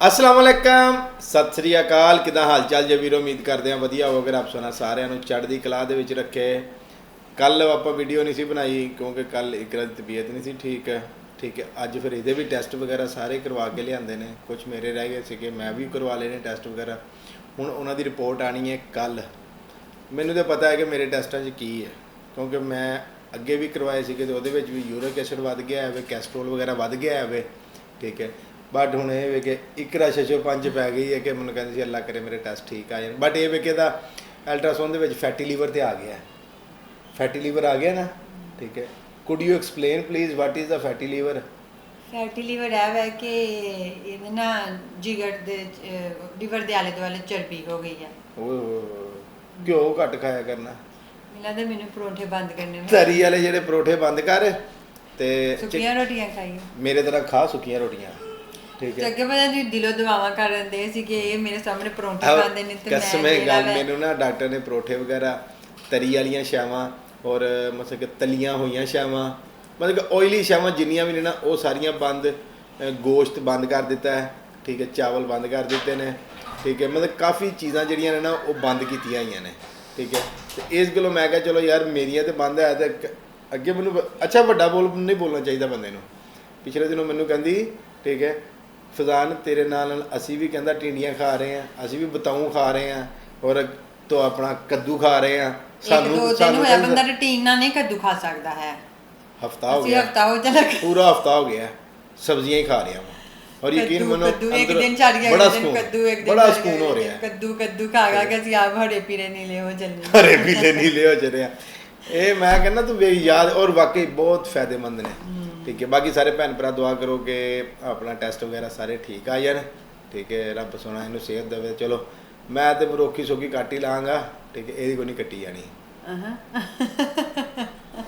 ਅਸਲਾਮ ਵਾਲੇਕਮ ਸਤਿ ਸ੍ਰੀ ਅਕਾਲ। ਕਿਦਾਂ ਹਾਲ ਚਾਲ ਜੇ ਵੀਰੋ? ਉਮੀਦ ਕਰਦੇ ਆ ਵਧੀਆ ਹੋਵੇਗਾ। ਆਪ ਸੁਣਾ ਸਾਰਿਆਂ ਨੂੰ ਚੜ੍ਹਦੀ ਕਲਾ ਦੇ ਵਿੱਚ ਰੱਖੇ। ਕੱਲ ਆਪਾਂ ਵੀਡੀਓ ਨਹੀਂ ਸੀ ਬਣਾਈ ਕਿਉਂਕਿ ਕੱਲ ਇਕਰਾ ਦੀ ਤਬੀਅਤ ਨਹੀਂ ਸੀ ਠੀਕ। ਹੈ ਠੀਕ ਹੈ, ਅੱਜ ਫਿਰ ਇਹਦੇ ਵੀ ਟੈਸਟ ਵਗੈਰਾ ਸਾਰੇ ਕਰਵਾ ਕੇ ਲਿਆਂਦੇ ਨੇ। ਕੁਝ ਮੇਰੇ ਰਹਿ ਗਏ ਸੀਗੇ, ਮੈਂ ਵੀ ਕਰਵਾ ਲਏ ਨੇ ਟੈਸਟ ਵਗੈਰਾ। ਹੁਣ ਉਹਨਾਂ ਦੀ ਰਿਪੋਰਟ ਆਣੀ ਹੈ ਕੱਲ। ਮੈਨੂੰ ਤਾਂ ਪਤਾ ਹੈ ਕਿ ਮੇਰੇ ਟੈਸਟਾਂ 'ਚ ਕੀ ਹੈ। ਕਿਉਂਕਿ ਮੈਂ ਅੱਗੇ ਵੀ ਕਰਵਾਏ ਸੀਗੇ ਤੇ ਉਹਦੇ ਵਿੱਚ ਵੀ ਯੂਰਿਕ ਐਸਿਡ ਵੱਧ ਗਿਆ ਹੈ, ਵੇ ਕੈਸਟਰੋਲ ਵਗੈਰਾ ਵੱਧ ਗਿਆ ਹੈ, ਵੇ ਠੀਕ ਹੈ। ਬਟ ਹੁਣ ਇਹ ਵੇ ਕਿ ਇਕਰਾ ਛੇ ਪੰਜ ਪੈ ਗਈ ਹੈ ਕਿ ਮੈਨੂੰ ਕਹਿੰਦੇ ਸੀ ਅੱਲਾ ਕਰੇ ਮੇਰੇ ਟੈਸਟ ਠੀਕ ਆ ਜਾਣ। ਬਟ ਇਹ ਵੇ ਕਿ ਦਾ ਅਲਟਰਾਸਾਊਂਡ ਦੇ ਵਿੱਚ ਫੈਟੀ ਲੀਵਰ ਤੇ ਆ ਗਿਆ ਫੈਟੀ ਲੀਵਰ ਆ ਗਿਆ ਨਾ? ਠੀਕ ਹੈ। Could you explain please what is the fatty liver fatty liver ਹੈ ਵੈ ਕਿ ਇਹਦੇ ਨਾ ਜਿਗਰ ਦੇ ਲੀਵਰ ਦੇ ਆਲੇ ਦੁਆਲੇ ਚਰਬੀ ਹੋ ਗਈ ਹੈ ਉਹ ਘਿਓ ਘੱਟ ਖਾਇਆ ਕਰਨਾ। ਮਿਲਾ ਦੇ ਮੈਨੂੰ ਪਰੌਂਠੇ ਬੰਦ ਕਰਨੇ ਨੇ। ਤਰੀ ਵਾਲੇ ਜਿਹੜੇ ਪਰੋਠੇ ਬੰਦ ਕਰ ਤੇ ਸੁੱਕੀਆਂ ਰੋਟੀਆਂ ਖਾਈਏ ਮੇਰੇ ਤਰ੍ਹਾਂ ਖਾ ਸੁੱਕੀਆਂ ਰੋਟੀਆਂ। ਠੀਕ ਹੈ। ਅੱਗੇ ਪਤਾ ਜੀ ਦਿਲੋਂ ਦੁਆਵਾਂ ਕਰਨ ਦੇ ਸੀ ਕਿ ਇਹ ਮੇਰੇ ਸਾਹਮਣੇ ਪਰੌਂਠੇ ਖਾਂਦੇ ਨੇ ਤੇ ਮੈਂ ਕਸਮੇ ਗੱਲ ਮੈਨੂੰ ਨਾ ਡਾਕਟਰ ਨੇ ਪਰੋਠੇ ਵਗੈਰਾ ਤਰੀ ਵਾਲੀਆਂ ਸ਼ਾਵਾਂ ਔਰ ਮਤਲਬ ਕਿ ਤਲੀਆਂ ਹੋਈਆਂ ਸ਼ਾਵਾਂ ਮਤਲਬ ਕਿ ਆਇਲੀ ਸ਼ਾਵਾਂ ਜਿੰਨੀਆਂ ਵੀ ਨੇ ਨਾ ਉਹ ਸਾਰੀਆਂ ਬੰਦ ਗੋਸ਼ਤ ਬੰਦ ਕਰ ਦਿੱਤਾ ਹੈ ਠੀਕ ਹੈ ਚਾਵਲ ਬੰਦ ਕਰ ਦਿੱਤੇ ਨੇ ਠੀਕ ਹੈ ਮਤਲਬ ਕਾਫੀ ਚੀਜ਼ਾਂ ਜਿਹੜੀਆਂ ਨੇ ਨਾ ਉਹ ਬੰਦ ਕੀਤੀਆਂ ਹੋਈਆਂ ਨੇ ਠੀਕ ਹੈ। ਤੇ ਇਸ ਗੱਲੋਂ ਮੈਂ ਕਿਹਾ ਚਲੋ ਯਾਰ ਮੇਰੀਆਂ ਤੇ ਬੰਦ ਹੈ ਤੇ ਅੱਗੇ ਮੈਨੂੰ ਅੱਛਾ ਵੱਡਾ ਬੋਲ ਨਹੀਂ ਬੋਲਣਾ ਚਾਹੀਦਾ ਬੰਦੇ ਨੂੰ। ਪਿਛਲੇ ਦਿਨੋਂ ਮੈਨੂੰ ਕਹਿੰਦੀ ਠੀਕ ਹੈ ਫਜ਼ਾਨ ਤੇਰੇ ਨਾਲ ਨਾਲ ਅਸੀਂ ਵੀ ਕਹਿੰਦਾ ਟਿੰਡੀਆਂ ਖਾ ਰਹੇ ਆ ਅਸੀਂ ਵੀ ਬਤਾਊ ਖਾ ਰਹੇ ਆ ਔਰ ਤੋ ਆਪਣਾ ਕੱਦੂ ਖਾ ਰਹੇ ਆ ਦੋ ਦਿਨ ਹੋਇਆ ਬੰਦਾ ਰੁਟੀਨ ਨਾਲ ਨਹੀਂ ਕੱਦੂ ਖਾ ਸਕਦਾ ਹੈ। ਹਫਤਾ ਹੋ ਗਿਆ। ਹਫਤਾ ਹੋ ਜਾਣਾ ਪੂਰਾ ਹਫਤਾ ਹੋ ਗਿਆ। ਸਬਜ਼ੀਆਂ ਹੀ ਖਾ ਰਿਹਾ ਹਾਂ। ਔਰ ਯਕੀਨ ਮੰਨੋ ਕੱਦੂ ਇੱਕ ਦਿਨ ਛੱਡ ਗਿਆ ਬੜਾ ਸਕੂਨ ਕੱਦੂ ਇੱਕ ਦਿਨ ਬੜਾ ਸਕੂਨ ਹੋ ਰਿਹਾ। ਕੱਦੂ ਕੱਦੂ ਖਾ ਖਾ ਕੇ ਅਸੀਂ ਆਪ ਹੜੇ ਪੀਰੇ ਨੀਲੇ ਹੋ ਚੱਲੇ ਹਰੇ ਪੀਲੇ ਨੀਲੇ ਹੋ ਆ ਇਹ ਮੈਂ ਕਹਿੰਦਾ ਤੂੰ ਯਾਦ ਔਰ ਵਾਕਈ ਬਹੁਤ ਫਾਇਦੇਮੰਦ ਨੇ। ਠੀਕ ਹੈ। ਬਾਕੀ ਸਾਰੇ ਭੈਣ ਭਰਾ ਦੁਆ ਕਰੋ ਕਿ ਆਪਣਾ ਟੈਸਟ ਵਗੈਰਾ ਸਾਰੇ ਠੀਕ ਆ ਜਾਣ। ਠੀਕ ਹੈ ਰੱਬ ਸੋਨਾ ਇਹਨੂੰ ਸਿਹਤ ਦੇਵੇ। ਚਲੋ ਮੈਂ ਤੇ ਰੋਕੀ ਸੋਕੀ ਕੱਟ ਹੀ ਲਾਂਗਾ। ਠੀਕ ਹੈ ਇਹਦੀ ਕੋਈ ਨਹੀਂ ਕੱਟੀ ਜਾਣੀ।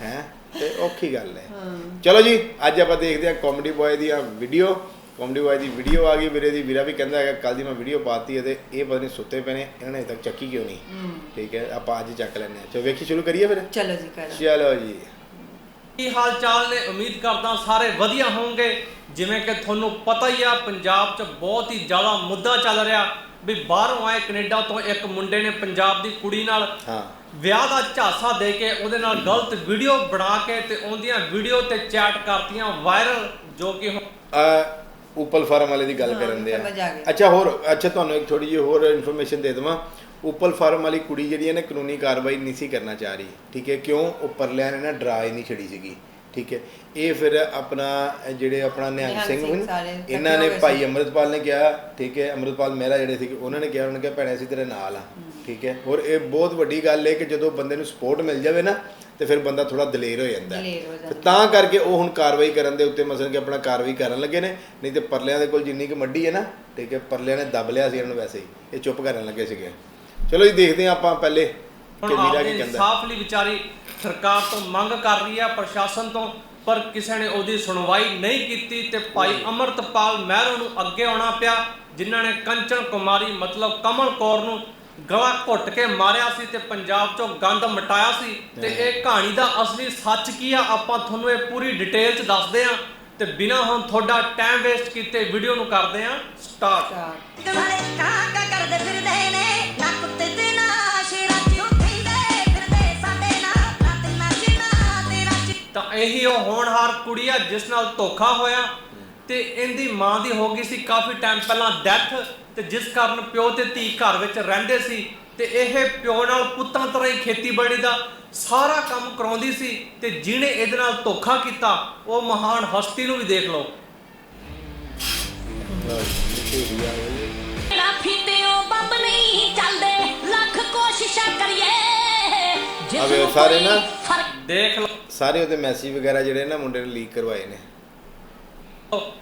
ਹੈ? ਤੇ ਔਖੀ ਗੱਲ ਹੈ। ਚਲੋ ਜੀ ਅੱਜ ਆਪਾਂ ਦੇਖਦੇ ਹਾਂ ਕਾਮੇਡੀ ਬॉय ਦੀਆਂ ਵੀਡੀਓ ਕਾਮੇਡੀ ਬॉय ਦੀ ਵੀਡੀਓ ਆ ਗਈ। ਵੀਰੇ ਦੀ ਵੀਰਾ ਵੀ ਕਹਿੰਦਾ ਹੈਗਾ ਕੱਲ ਦੀ ਮੈਂ ਵੀਡੀਓ ਪਾਤੀ ਹੈ ਤੇ ਇਹ ਪਤਾ ਨਹੀਂ ਸੁੱਤੇ ਪਏ ਨੇ ਇਹਨਾਂ ਨੇ ਤੱਕ ਚੱਕੀ ਕਿਉਂ ਨਹੀਂ ਠੀਕ ਹੈ ਆਪਾਂ ਅੱਜ ਚੱਕ ਲੈਂਦੇ ਹਾਂ। ਚਲੋ ਵੇਖੀ ਸ਼ੁਰੂ ਕਰੀਏ ਫਿਰ? ਚਲੋ ਜੀ ਕਰੋ। ਚਲੋ ਜੀ। ਕੀ ਹਾਲ ਚਾਲ ਨੇ? ਉਮੀਦ ਕਰਦਾ ਸਾਰੇ ਵਧੀਆ ਹੋਵੋਗੇ। ਜਿਵੇਂ ਕਿ ਤੁਹਾਨੂੰ ਪਤਾ ਹੀ ਆ ਪੰਜਾਬ 'ਚ ਬਹੁਤ ਹੀ ਜ਼ਿਆਦਾ ਮੁੱਦਾ ਚੱਲ ਰਿਹਾ ਵੀ ਬਾਹਰੋਂ ਆਏ ਕੈਨੇਡਾ ਤੋਂ ਇੱਕ ਮੁੰਡੇ ਨੇ ਪੰਜਾਬ ਦੀ ਕੁੜੀ ਨਾਲ ਹਾਂ। ਵਿਆਹ ਦਾ ਝਾਸਾ ਦੇ ਕੇ ਉਹਦੇ ਨਾਲ ਗਲਤ ਵੀਡੀਓ ਬਣਾ ਕੇ ਤੇ ਉਹਦੀਆਂ ਵੀਡੀਓ ਤੇ ਚੈਟ ਕਰਤੀਆਂ ਵਾਇਰਲ ਜੋ ਕਿ ਉਪਲ ਫਾਰਮ ਵਾਲੇ ਦੀ ਗੱਲ ਕਰਨ ਦੇ ਆ। ਅੱਛਾ ਹੋਰ ਅੱਛਾ ਤੁਹਾਨੂੰ ਇੱਕ ਥੋੜੀ ਜਿਹੀ ਹੋਰ ਇਨਫੋਰਮੇਸ਼ਨ ਦੇ ਦਵਾਂ। ਉਪਲ ਫਾਰਮ ਵਾਲੀ ਕੁੜੀ ਜਿਹੜੀ ਹੈ ਨਾ ਕਾਨੂੰਨੀ ਕਾਰਵਾਈ ਨਹੀਂ ਸੀ ਕਰਨਾ ਚਾਹ ਰਹੀ। ਠੀਕ ਹੈ? ਕਿਉਂ? ਉੱਪਰਲਿਆਂ ਨੇ ਨਾ ਡਰਾ ਹੀ ਨਹੀਂ ਛੜੀ ਸੀਗੀ। ਠੀਕ ਹੈ? ਇਹ ਫਿਰ ਆਪਣਾ ਜਿਹੜੇ ਆਪਣਾ ਨਿਹੰਗ ਸਿੰਘ ਇਕੱਠੇ ਇਹਨਾਂ ਨੇ ਭਾਈ। ਅੰਮ੍ਰਿਤਪਾਲ ਨੇ ਕਿਹਾ ਠੀਕ ਹੈ ਅੰਮ੍ਰਿਤਪਾਲ ਮਹਿਰਾ ਜਿਹੜੇ ਸੀ ਉਹਨਾਂ ਨੇ ਕਿਹਾ ਉਹਨਾਂ ਨੇ ਕਿਹਾ ਭੈਣੇ ਅਸੀਂ ਤੇਰੇ ਨਾਲ ਆ ਠੀਕ ਹੈ? ਔਰ ਇਹ ਬਹੁਤ ਵੱਡੀ ਗੱਲ ਹੈ ਕਿ ਜਦੋਂ ਬੰਦੇ ਨੂੰ ਸਪੋਰਟ ਮਿਲ ਜਾਵੇ ਨਾ ਤੇ ਫਿਰ ਬੰਦਾ ਥੋੜਾ ਦਲੇਰ ਹੋ ਜਾਂਦਾ ਹੈ। ਤੇ ਕਰਕੇ ਉਹ ਹੁਣ ਕਾਰਵਾਈ ਕਰਨ ਦੇ ਉੱਤੇ ਮਸਲ ਕਿ ਆਪਣਾ ਕਾਰਵਾਈ ਕਰਨ ਲੱਗੇ ਨੇ ਨਹੀਂ ਤੇ ਪਰਲਿਆਂ ਦੇ ਕੋਲ ਜਿੰਨੀ ਕੁ ਮੱਡੀ ਹੈ ਨਾ ਠੀਕ ਹੈ ਪਰਲਿਆਂ ਨੇ ਦਬ ਲਿਆ ਸੀ ਇਹਨਾਂ ਨੂੰ ਵੈਸੇ ਹੀ। ਇਹ ਚੁੱਪ ਕਰਨ ਲੱਗੇ ਸੀਗੇ। ਚਲੋ ਜੀ ਦੇਖਦੇ ਹਾਂ ਆਪਾਂ ਪਹਿਲੇ ਕਿ ਹੁਣ ਵੀਰਾ ਆਪਦੇ ਕੀ ਕਹਿੰਦਾ। ਇਨਸਾਫ ਲਈ ਵਿਚਾਰੀ ਸਰਕਾਰ ਤੋਂ ਮੰਗ ਕਰ ਰਹੀ ਆ ਪ੍ਰਸ਼ਾਸਨ ਤੋਂ ਪਰ ਕਿਸੇ ਨੇ ਉਹਦੀ ਸੁਣਵਾਈ ਨਹੀਂ ਕੀਤੀ ਤੇ ਭਾਈ ਅਮਰਤਪਾਲ ਮਹਿਰੋ ਨੂੰ ਅੱਗੇ ਆਉਣਾ ਪਿਆ ਜਿਨ੍ਹਾਂ ਨੇ ਕੰਚਨ ਕੁਮਾਰੀ ਮਤਲਬ ਕਮਲ ਕੌਰ ਨੂੰ ਗਲਾ ਘੁੱਟ ਕੇ ਮਾਰਿਆ ਸੀ ਤੇ ਪੰਜਾਬ ਚੋਂ ਗੰਦ ਮਟਾਇਆ ਸੀ। ਤੇ ਇਹ ਕਹਾਣੀ ਦਾ ਅਸਲੀ ਸੱਚ ਕੀ ਆ ਆਪਾਂ ਤੁਹਾਨੂੰ ਇਹ ਪੂਰੀ ਡਿਟੇਲ ਚ ਦੱਸਦੇ ਆ ਤੇ ਬਿਨਾਂ ਹੁਣ ਤੁਹਾਡਾ ਟਾਈਮ ਵੇਸਟ ਕੀਤੇ ਵੀਡੀਓ ਨੂੰ ਕਰਦੇ ਆ ਸਟਾਰਟ ਕਰਦੇ ਇਹੀ ਉਹ ਹੋਣਹਾਰ ਕੁੜੀ ਆ ਜਿਸ ਨਾਲ ਧੋਖਾ ਹੋਇਆ ਤੇ ਇਹਦੀ ਮਾਂ ਦੀ ਹੋ ਗਈ ਸੀ ਕਾਫੀ ਟਾਈਮ ਪਹਿਲਾਂ ਡੈਥ ਤੇ ਜਿਸ ਕਾਰਨ ਪਿਓ ਤੇ ਧੀ ਘਰ ਵਿੱਚ ਰਹਿੰਦੇ ਸੀ ਤੇ ਇਹ ਪਿਓ ਨਾਲ ਪੁੱਤਾਂ ਤਰ੍ਹਾਂ ਹੀ ਖੇਤੀਬਾੜੀ ਦਾ ਸਾਰਾ ਕੰਮ ਕਰਾਉਂਦੀ ਸੀ ਤੇ ਜਿਹਨੇ ਇਹਦੇ ਨਾਲ ਧੋਖਾ ਕੀਤਾ ਉਹ ਮਹਾਨ ਹਸਤੀ ਨੂੰ ਵੀ ਦੇਖ ਲਓ। ਲਾਫੀ ਤੇ ਉਹ ਬੰਬ ਨਹੀਂ ਚੱਲਦੇ ਲੱਖ ਕੋਸ਼ਿਸ਼ਾਂ ਕਰੀਏ। ਜਿਸ ਅਬੇ ਨੂੰ ਸਾਰੇ ਕੋਈ ਨਾ- ਫ਼ਰਕ ਦੇਖ ਲਓ। ਸਾਰੇ ਉਹਦੇ ਮੈਸੇਜ ਵਗੈਰਾ ਜਿਹੜੇ ਨਾ ਮੁੰਡੇ ਨੇ ਲੀਕ ਕਰਵਾਏ ਨੇ।